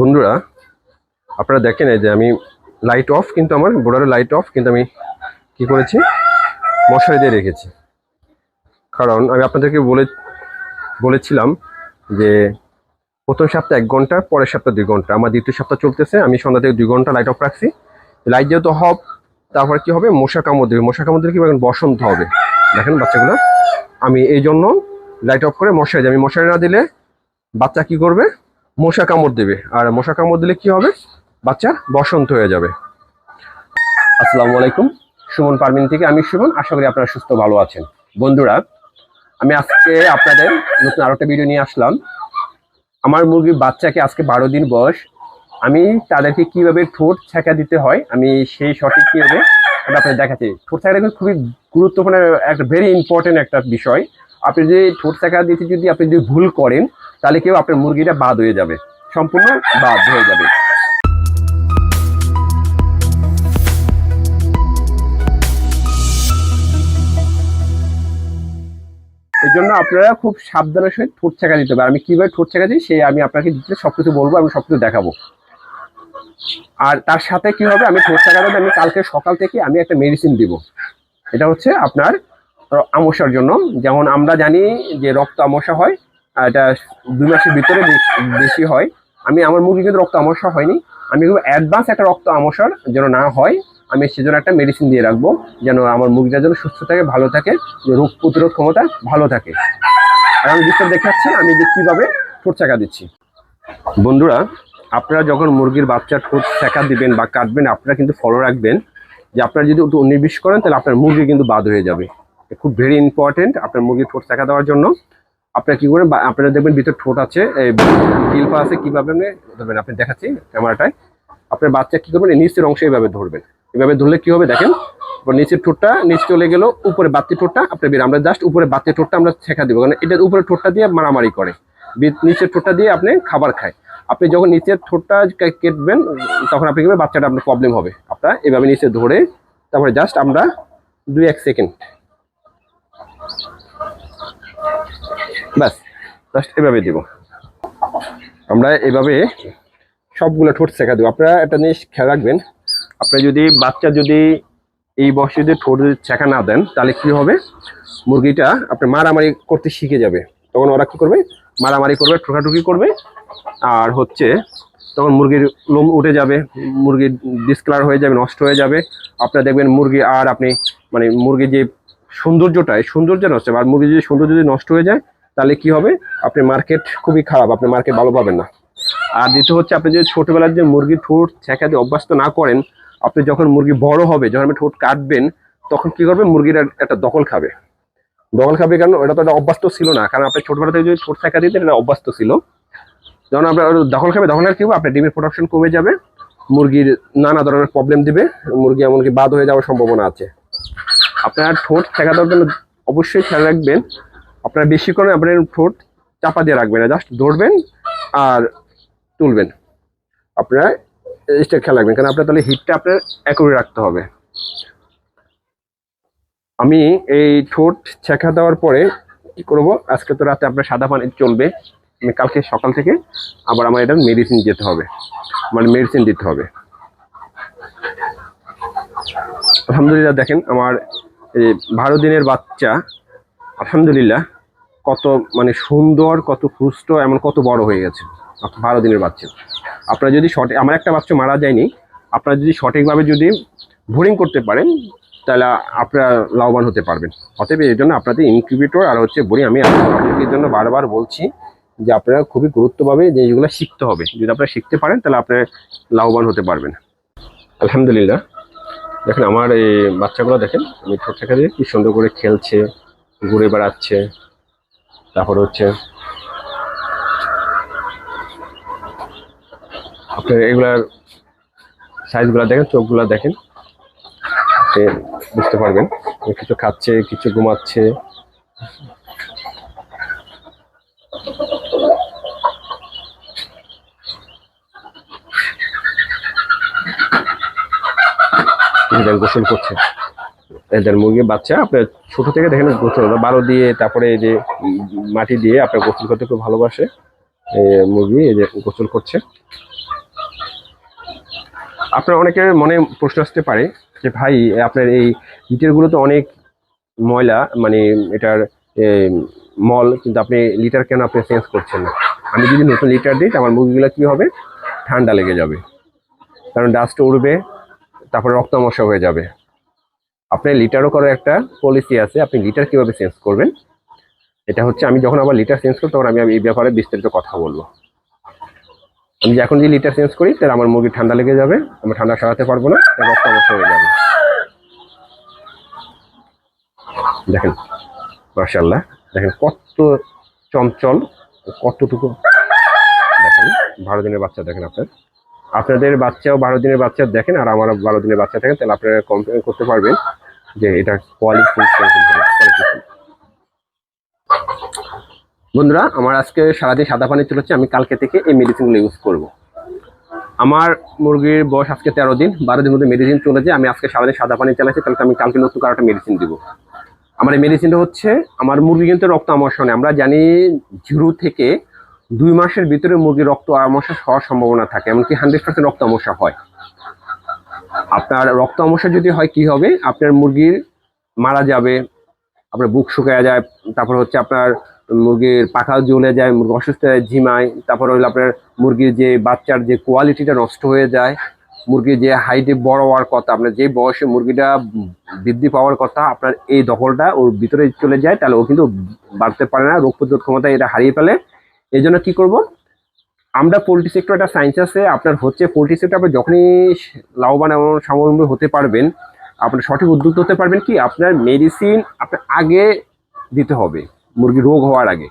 বন্ধুরা, আপনারা দেখেন এই যে আমি লাইট অফ কিন্তু আমার বোর্ডারের লাইট অফ কিন্তু আমি কি করেছি? মশারি দিয়ে রেখেছি। কারণ আমি আপনাদেরকে বলে, বলেছিলাম যে প্রথম সপ্তাহ এক ঘণ্টা, পরের সপ্তাহ দুই ঘণ্টা। আমার দ্বিতীয় সপ্তাহ চলতেছে, আমি সন্ধ্যা থেকে দুই ঘণ্টা লাইট অফ রাখছি। লাইট যেহেতু হব তারপর কি হবে? মশা কামড় দেবে। মশা কামড় দিলে কি এখন বসন্ত হবে। দেখেন বাচ্চাগুলো, আমি এই জন্য লাইট অফ করে মশারি আমি মশারি না দিলে বাচ্চা কি করবে? মশা কামড় দেবে। আর মশা কামড় দিলে কি হবে? বাচ্চার বসন্ত হয়ে যাবে। আসসালামু আলাইকুম। সুমন পারমিন থেকে আমি সুমন। আশা করি আপনারা সুস্থ ভালো আছেন। বন্ধুরা, আমি আজকে আপনাদের নতুন আরও একটা ভিডিও নিয়ে আসলাম। আমার মুরগির বাচ্চাকে আজকে বারো দিন বয়স। আমি তাদেরকে কীভাবে ঠোঁট ছেঁকা দিতে হয়, আমি সেই সঠিক কীভাবে ওটা আপনাদের দেখাচ্ছি। ঠোঁট ছেঁকাটা কিন্তু খুবই গুরুত্বপূর্ণ, একটা ভেরি ইম্পর্টেন্ট একটা বিষয়। আপনি যদি ঠোঁট ছেঁকা দিতে যদি আপনি যদি ভুল করেন তাহলে কেউ আপনার মুরগিটা বাদ হয়ে যাবে। সম্পূর্ণ বাদ হয়ে যাবে। এর জন্য আপনারা খুব সাবধানের সহিত ঠোঁট ছেঁকা দিতে হবে। আমি কীভাবে ঠোঁট ছেঁকা দিই সেই আমি আপনাকে দিতে সবকিছু বলব, আমি সবকিছু দেখাবো। আর তার সাথে কি হবে, আমি ঠোঁট ছেঁকা দেবো আমি কালকে সকাল থেকে আমি একটা মেডিসিন দিব। এটা হচ্ছে আপনার র- আমশার জন্য। যেমন আমরা জানি যে রক্ত আমশা হয় এটা দুই মাসের ভিতরে বেশি হয়। আমি আমার মুরগি কিন্তু রক্ত আমশা হয়নি। আমি অ্যাডভান্স একটা রক্ত আমশার যেন না হয়, আমি সেজন্য একটা মেডিসিন দিয়ে রাখব যেন আমার মুরগিটা যেন সুস্থ থাকে, ভালো থাকে রোগ প্রতিরোধ ক্ষমতা ভালো থাকে। আর আমি বিস্তার দেখাচ্ছি, আমি যে কীভাবে ঠোঁট চাকা দিচ্ছি। বন্ধুরা, আপনারা যখন মুরগির বাচ্চা ঠোঁট চাকা দিবেন বা কাটবেন, আপনারা কিন্তু ফলো রাখবেন যে আপনারা যদি একটু নির্বিষ করেন, তাহলে আপনার মুরগি কিন্তু বাদ হয়ে যাবে। খুব ভেরি ইম্পর্টেন্ট আপনার মুরগির ঠোঁট চাকা দেওয়ার জন্য। আপনারা কি করেন, বা আপনারা দেখবেন ভিতরে ঠোঁট আছে কিলপা আছে, কীভাবে আপনি ধরবেন? আপনি দেখাচ্ছি ক্যামেরাটায়। আপনার বাচ্চা কি করবেন? নিচের অংশে এইভাবে ধরবেন। এভাবে ধরলে কি হবে দেখেন? নিচের ঠোঁটটা নিচ চলে গেল, উপরে বাত্তি ঠোঁটটা, আপনি বের, আমরা জাস্ট উপরে বাত্তি ঠোঁটটা আমরা ছেঁকা দিব, কারণ এটার উপরে ঠোঁটটা দিয়ে মারামারি করে। নিচের ঠোঁটটা দিয়ে আপনি খাবার খায়। আপনি যখন নিচের ঠোঁটটা কেটবেন, তখন আপনি কি বাচ্চাটা আপনার প্রবলেম হবে। আপনার এভাবে নিচে ধরে, তারপরে জাস্ট আমরা দুই, এক সেকেন্ড ব্যাস জাস্ট এভাবে দিব। আমরা এভাবে সবগুলো ঠোঁট শেখা দেবো। আপনারা একটা জিনিস খেয়াল রাখবেন, আপনি যদি বাচ্চা যদি এই বয়সে যদি ঠোঁট যদি ছেঁকা না দেন, তাহলে কি হবে? মুরগিটা আপনি মারামারি করতে শিখে যাবে। তখন ওরা কী করবে? মারামারি করবে ঠোকাঠুকি করবে। আর হচ্ছে তখন মুরগির লোম উঠে যাবে মুরগির ডিসকালার হয়ে যাবে, নষ্ট হয়ে যাবে। আপনারা দেখবেন মুরগি আর আপনি মানে মুরগির যে সৌন্দর্যটা, এই সৌন্দর্য নষ্ট হবে। আর মুরগির যদি সৌন্দর্য যদি নষ্ট হয়ে যায় তাহলে কি হবে? আপনি মার্কেট খুবই খারাপ, আপনি মার্কেট ভালো পাবেন না। আর দ্বিতীয় হচ্ছে, আপনি যদি ছোটবেলার যে মুরগির ঠোঁট ছেঁকা দিয়ে অভ্যস্ত না করেন, আপনি যখন মুরগি বড় হবে, যখন আপনি ঠোঁট কাটবেন, তখন কি করবে মুরগির এক- একটা দখল খাবে। দখল খাবে কারণ ওটা তো একটা অভ্যস্ত ছিল না। কারণ আপনি ছোটবেলা থেকে যদি ঠোঁট ছেঁকা দিতেন, এটা অভ্যস্ত ছিল। যখন আপনার দখল খাবে, তখন আর কি হবে? আপনার ডিমের প্রোডাকশন কমে যাবে, মুরগির নানা ধরনের প্রবলেম দিবে, মুরগি এমনকি বাদ হয়ে যাওয়ার সম্ভাবনা আছে। আপনার ঠোঁট দেওয়ার জন্য অবশ্যই খেয়াল রাখবেন আপনার বেশি করে আপনার ঠোঁট চাপা দিয়ে রাখবেন না জাস্ট ধরবেন আর তুলবেন। আপনারা জিনিসটা খেয়াল রাখবেন, কারণ আপনার তাহলে হিটটা আপনার একরে রাখতে হবে। আমি এই ঠোঁট ছেঁকা দেওয়ার পরে কি করব? আজকে তো রাতে আপনার সাদা পানি চলবে। আমি কালকে সকাল থেকে আবার আমার এটা মেডিসিন যেতে হবে। মানে মেডিসিন দিতে হবে। আলহামদুলিল্লাহ দেখেন, আমার এই বারো দিনের বাচ্চা, আলহামদুলিল্লাহ। কত মানে সুন্দর, কত সুস্থ, এমন কত বড় হয়ে গেছে বারো দিনের বাচ্চা। আপনারা যদি সঠিক আমার একটা বাচ্চা মারা যায়নি, আপনারা যদি সঠিকভাবে যদি বোরিং করতে পারেন, তাহলে আপনারা লাভবান হতে পারবেন। অতএব এই জন্য আপনাদের ইনকিউবেটর আর হচ্ছে বোরিং আমি আপনাদের জন্য বারবার বলছি যে আপনারা খুবই গুরুত্বভাবে জিনিসগুলো শিখতে হবে। যদি আপনারা শিখতে পারেন, তাহলে আপনারা লাভবান হতে পারবেন। আলহামদুলিল্লাহ। দেখেন আমার এই বাচ্চাগুলো দেখেন, আমি ছোট থেকে দিয়ে কি সুন্দর করে খেলছে, ঘুরে বেড়াচ্ছে। তারপর হচ্ছে আপনার এগুলার সাইজগুলো দেখেন, চোখগুলো দেখেন বুঝতে পারবেন কিছু খাচ্ছে, কিছু ঘুমাচ্ছে। গোসল করছে। এদের মুরগির বাচ্চা, আপনার ছোট থেকে দেখেন গোসল বারো দিয়ে তারপরে এই যে মাটি দিয়ে আপনার গোসল করতে খুব ভালোবাসে। মুরগি, এই যে গোসল করছে। আপনার অনেকের মনে প্রশ্ন আসতে পারে যে, ভাই, আপনার এই লিটারগুলো তো অনেক ময়লা মানে এটার মল, কিন্তু আপনি লিটার কেন আপনি চেঞ্জ করছেন না? আমি যদি নতুন লিটার দিই, আমার মুরগিগুলো কী হবে? ঠান্ডা লেগে যাবে। কারণ ডাস্ট উড়বে, তারপরে রক্তমশা হয়ে যাবে। আপনার লিটারও করার একটা পলিসি আছে, আপনি লিটার কীভাবে চেঞ্জ করবেন? এটা হচ্ছে আমি যখন আবার লিটার চেঞ্জ করি, তখন আমি এই ব্যাপারে বিস্তারিত কথা বলব। আমি এখন যে লিটার চেঞ্জ করি, তাহলে আমার মুরগি ঠান্ডা লেগে যাবে আমি ঠান্ডা সারাতে পারব না তার রক্তমশা হয়ে যাবে। দেখেন মার্শাল্লাহ দেখেন কত চঞ্চল, কতটুকু, দেখেন, বারো দিনের বাচ্চা, দেখেন আপনার। আপনাদের বাচ্চাও বারো দিনের বাচ্চা দেখেন, আর আমার বারো দিনের বাচ্চা থাকেন তাহলে আপনারা কমপ্লেন করতে পারবেন। যে এটা কোয়ালিটি বন্ধুরা, আমার আজকে সারাদিন সাদা পানি চলেছে আমি কালকে থেকে এই মেডিসিনগুলো ইউজ করব। আমার মুরগির বয়স আজকে তেরো দিন, বারো দিন মধ্যে মেডিসিন চলেছে, আমি আজকে সারাদিন সাদা পানি চালাচ্ছি, তাহলে আমি কালকে নতুন কারও একটা মেডিসিন দিব। আমার এই মেডিসিনটা হচ্ছে, আমার মুরগি কিন্তু রক্ত আমর্ষ নেই আমরা জানি জিরো থেকে দুই মাসের ভিতরে মুরগির রক্ত আমসা হওয়ার সম্ভাবনা থাকে, এমনকি হান্ড্রেড পার্সেন্ট রক্ত আমসা হয়। আপনার রক্ত আমসা যদি হয়, কি হবে? আপনার মুরগির মারা যাবে, আপনার বুক শুকায় যায়, তারপর হচ্ছে আপনার মুরগির পাখা জ্বলে যায়, মুরগি অসুস্থ হয়ে ঝিমায়, তারপর হলো আপনার মুরগির যে বাচ্চার যে কোয়ালিটিটা নষ্ট হয়ে যায়, মুরগির যে হাইটে বড় হওয়ার কথা, আপনার যে বয়সে মুরগিটা বৃদ্ধি পাওয়ার কথা, আপনার এই দখলটা ওর ভিতরে চলে যায়, তাহলে ও কিন্তু বাড়তে পারে না, রোগ প্রতিরোধ ক্ষমতা এটা হারিয়ে ফেলে। এই জন্য কী করব? আমরা পোলট্রি সেক্টর একটা সায়েন্স আছে, আপনার হচ্ছে পোলট্রি সেক্টর আপনি যখনই লাভবান এবং স্বাবলম্বী হতে পারবেন, আপনার সঠিক উদ্যোগ হতে পারবেন কি? আপনার মেডিসিন আপনার আগে দিতে হবে, মুরগি রোগ হওয়ার আগে।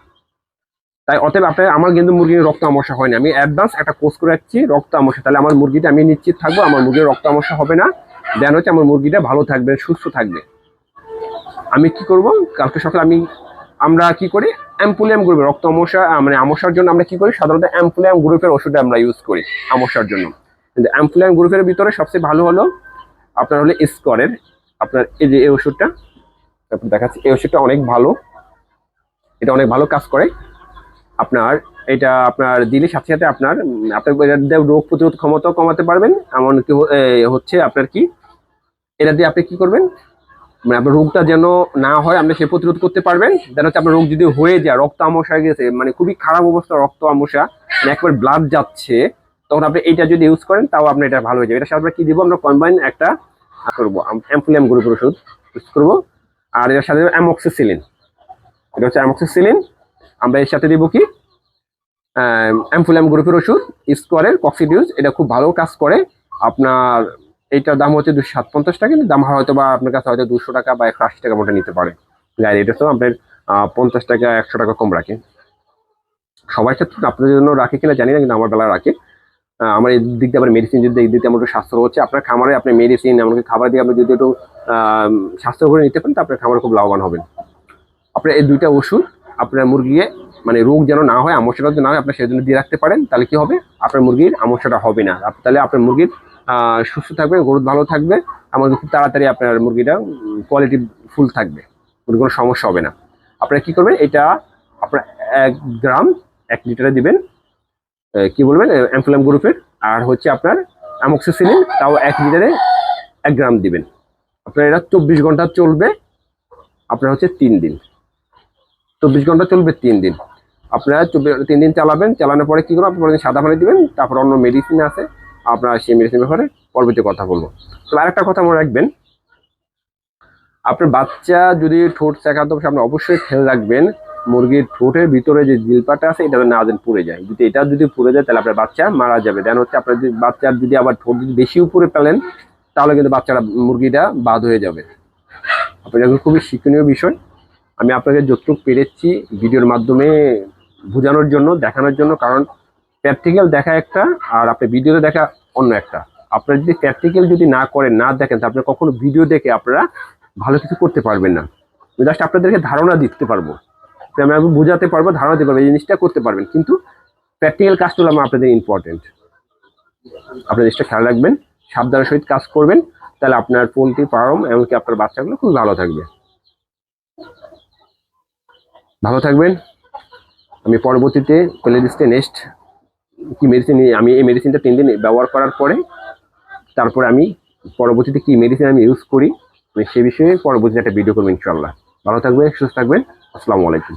তাই অতএব আপনার, আমার কিন্তু মুরগির রক্ত আমসা হয় না আমি অ্যাডভান্স একটা কোর্স করে রাখছি, রক্ত আমসা তাহলে আমার মুরগিটা আমি নিশ্চিত থাকব, আমার মুরগির রক্ত আমসা হবে না। দেন হচ্ছে আমার মুরগিটা ভালো থাকবে, সুস্থ থাকবে। আমি কি করব? কালকে সকালে আমি, আমরা কি করি? অ্যাম্পুলিয়াম গ্রুপের রক্ত আমসা মানে আমসার জন্য আমরা কি করি? সাধারণত অ্যাম্পুলিয়াম গ্রুপের ওষুধ আমরা ইউজ করি আমসার জন্য। কিন্তু অ্যাম্পুলিয়াম গ্রুপের ভিতরে সবচেয়ে ভালো হলো আপনার হলো স্কোয়ারের আপনার এই যে এই ওষুধটা, তারপর দেখাচ্ছি, এই ওষুধটা অনেক ভালো। এটা অনেক ভালো কাজ করে। আপনার এটা আপনার দিলে সাথে সাথে আপনার আপনার রোগ প্রতিরোধ ক্ষমতাও কমাতে পারবেন। এমনকি হচ্ছে আপনার কি, এটা দিয়ে আপনি কি করবেন? মানে আপনার রোগটা যেন না হয়, আপনি সে প্রতিরোধ করতে পারবেন। যেন হচ্ছে আপনার রোগ যদি হয়ে যায়, রক্ত আমসা গেছে মানে খুবই খারাপ অবস্থা, রক্ত আমসা মানে একবার ব্লাড যাচ্ছে, তখন আপনি এইটা যদি ইউজ করেন, তাও আপনার এটা ভালো হয়ে যাবে। এটা সাথে কি দিব? আমরা কম্বাইন একটা করব অ্যাম্পুলিয়াম গ্রুপের ওষুধ ইউজ করব। আর এর সাথে অ্যামক্সিসিলিন এটা হচ্ছে অ্যামক্সিসিলিন আমরা এর সাথে দিব কি? অ্যাম্পুলিয়াম গ্রুপের ওষুধ স্কোয়ারের কক্সিডিউস এটা খুব ভালো কাজ করে। আপনার এইটার দাম হচ্ছে দুশো সাত পঞ্চাশ টাকা, কিন্তু দাম হয়তো বা আপনার কাছে হয়তো দুশো টাকা বা একশো আশি টাকা মতো নিতে পারে। গাড়ি এটা তো আপনার পঞ্চাশ টাকা, একশো টাকা কম রাখে। সবার ক্ষেত্রে আপনাদের জন্য রাখে কিনা জানি না, কিন্তু আমার বেলা রাখে। আমার এই দিক দিয়ে আবার মেডিসিন যদি এই দিক দিয়ে আমার একটু স্বাস্থ্য হচ্ছে, আপনার খামারে আপনি মেডিসিন এমনকি খাবার দিয়ে আপনি যদি একটু স্বাস্থ্য করে নিতে পারেন, তো আপনার খামারে খুব লাভবান হবেন। আপনার এই দুইটা ওষুধ, আপনার মুরগিয়ে মানে রোগ যেন না হয় আমস্যাটা যদি না হয়, আপনি সেজন্য দিয়ে রাখতে পারেন, তাহলে কি হবে? আপনার মুরগির আমস্যাটা হবে না। তাহলে আপনার মুরগির সুস্থ থাকবে গ্রোথ ভালো থাকবে এমনকি খুব তাড়াতাড়ি আপনার মুরগিটা কোয়ালিটি ফুল থাকবে। মুরগির কোনো সমস্যা হবে না। আপনারা কি করবেন, এটা আপনার এক গ্রাম এক লিটারে দিবেন কি বলবেন অ্যাম্ফুলাম গ্রুপের, আর হচ্ছে আপনার অ্যামক্সিসিলিন তাও এক লিটারে এক গ্রাম দিবেন। আপনার এটা চব্বিশ ঘণ্টা চলবে, আপনার হচ্ছে তিন দিন। চব্বিশ ঘণ্টা চলবে তিন দিন। আপনারা চব্বিশ, তিন দিন চালাবেন, চালানোর পরে কী করবেন আপনি সাদা পানি দিবেন, তারপর অন্য মেডিসিন আছে আপনার সেই মেডিসিন ব্যাপারে পরবর্তী কথা বলব। তো আরেকটা কথা মনে রাখবেন, আপনার বাচ্চা যদি ঠোঁট চেকাতে আপনি অবশ্যই খেয়াল রাখবেন, মুরগির ঠোঁটের ভিতরে যে জিলপাটা আছে, এটা না যেন পুড়ে যায়। যদি এটা যদি পুড়ে যায়, তাহলে আপনার বাচ্চা মারা যাবে। দেন হচ্ছে আপনার যদি বাচ্চার যদি আবার ঠোঁট যদি বেশি উপরে পেলেন তাহলে কিন্তু বাচ্চারা মুরগিটা বাদ হয়ে যাবে। আপনার এটা খুবই শিক্ষণীয় বিষয়। আমি আপনাকে যতটুকু পেরেছি ভিডিওর মাধ্যমে বোঝানোর জন্য, দেখানোর জন্য, কারণ প্র্যাকটিক্যাল দেখা একটা, আর আপনি ভিডিওতে দেখা অন্য একটা। আপনারা যদি প্র্যাকটিক্যাল যদি না করেন, না দেখেন, তাহলে আপনি কখনো ভিডিও দেখে আপনারা ভালো কিছু করতে পারবেন না। আমি জাস্ট আপনাদেরকে ধারণা দিতে পারব। তো আমি আমি বোঝাতে পারব, ধারণা দিতে পারব, এই জিনিসটা করতে পারবেন। কিন্তু প্র্যাকটিক্যাল কাজটা আমার আপনাদের ইম্পর্টেন্ট আপনার জিনিসটা খেয়াল রাখবেন, সাবধানের সহিত কাজ করবেন, তাহলে আপনার পোলট্রি ফার্ম এমনকি আপনার বাচ্চাগুলো খুব ভালো থাকবে। ভালো থাকবেন। আমি পরবর্তীতে লিস্টে নেক্সট কি মেডিসিন আমি এই মেডিসিনটা তিন দিন ব্যবহার করার পরে, তারপরে আমি পরবর্তীতে কি মেডিসিন আমি ইউজ করি, আমি সে বিষয়ে পরবর্তীতে একটা ভিডিও করব ইনশাল্লাহ ভালো থাকবেন, সুস্থ থাকবেন, আসসালামু আলাইকুম।